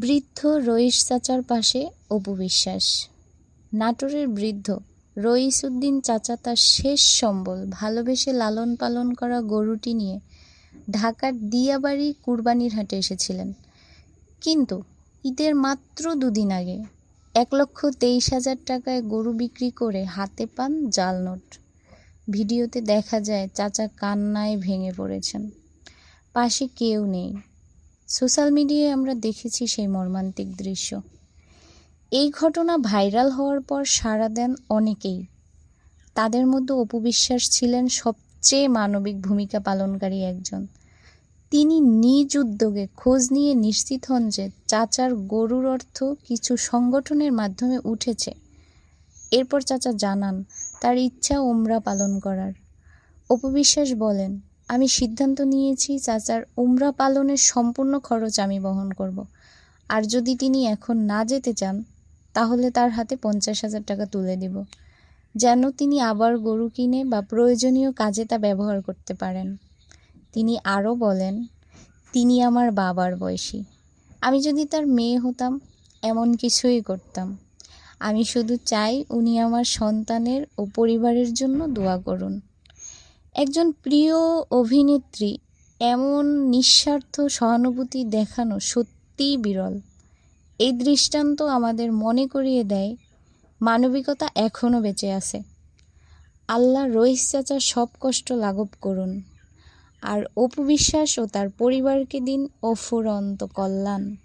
বৃদ্ধ রইস চাচার পাশে অপু বিশ্বাস। নাটোরের বৃদ্ধ রইস উদ্দিন চাচা তার শেষ সম্বল, ভালোবেসে লালন পালন করা গরুটি নিয়ে ঢাকার দিয়াবাড়ি কুরবানির হাটে এসেছিলেন। কিন্তু ঈদের মাত্র দুদিন আগে এক লক্ষ তেইশ হাজার টাকায় গরু বিক্রি করে হাতে পান জাল নোট। ভিডিওতে দেখা যায় চাচা কান্নায় ভেঙে পড়েছেন। পাশে কেউ নেই। সোশ্যাল মিডিয়ায় আমরা দেখেছি সেই মর্মান্তিক দৃশ্য। এই ঘটনা ভাইরাল হওয়ার পর সাড়া দেন অনেকেই। তাদের মধ্যে অপু বিশ্বাস ছিলেন সবচেয়ে মানবিক ভূমিকা পালনকারী একজন। তিনি নিজ উদ্যোগে খোঁজ নিয়ে নিশ্চিত হন যে চাচার গরুর অর্থ কিছু সংগঠনের মাধ্যমে উঠেছে। এরপর চাচা জানান, তার ইচ্ছা ওমরা পালন করার। অপবিশ্বাস বলেন আমি সিদ্ধান্ত নিয়েছি চাচার উমরা পালনের সম্পূর্ণ খরচ আমি বহন করব। আর যদি তিনি এখন না যেতে চান, তাহলে তার হাতে পঞ্চাশ হাজার টাকা তুলে দিব, যেন তিনি আবার গরু কিনে বা প্রয়োজনীয় কাজে তা ব্যবহার করতে পারেন। তিনি আরও বলেন, তিনি আমার বাবার বয়সী। আমি যদি তার মেয়ে হতাম, এমন কিছুই করতাম। আমি শুধু চাই উনি আমার সন্তানের ও পরিবারের জন্য দোয়া করুন। একজন প্রিয় অভিনেত্রী এমন নিঃস্বার্থ সহানুভূতি দেখানো সত্যিই বিরল। এই দৃষ্টান্ত আমাদের মনে করিয়ে দেয়, মানবিকতা এখনও বেঁচে আছে। আল্লাহ রইস চাচার সব কষ্ট লাঘব করুন। আর অপু বিশ্বাস ও তার পরিবারকে দিন অফুরন্ত কল্যাণ।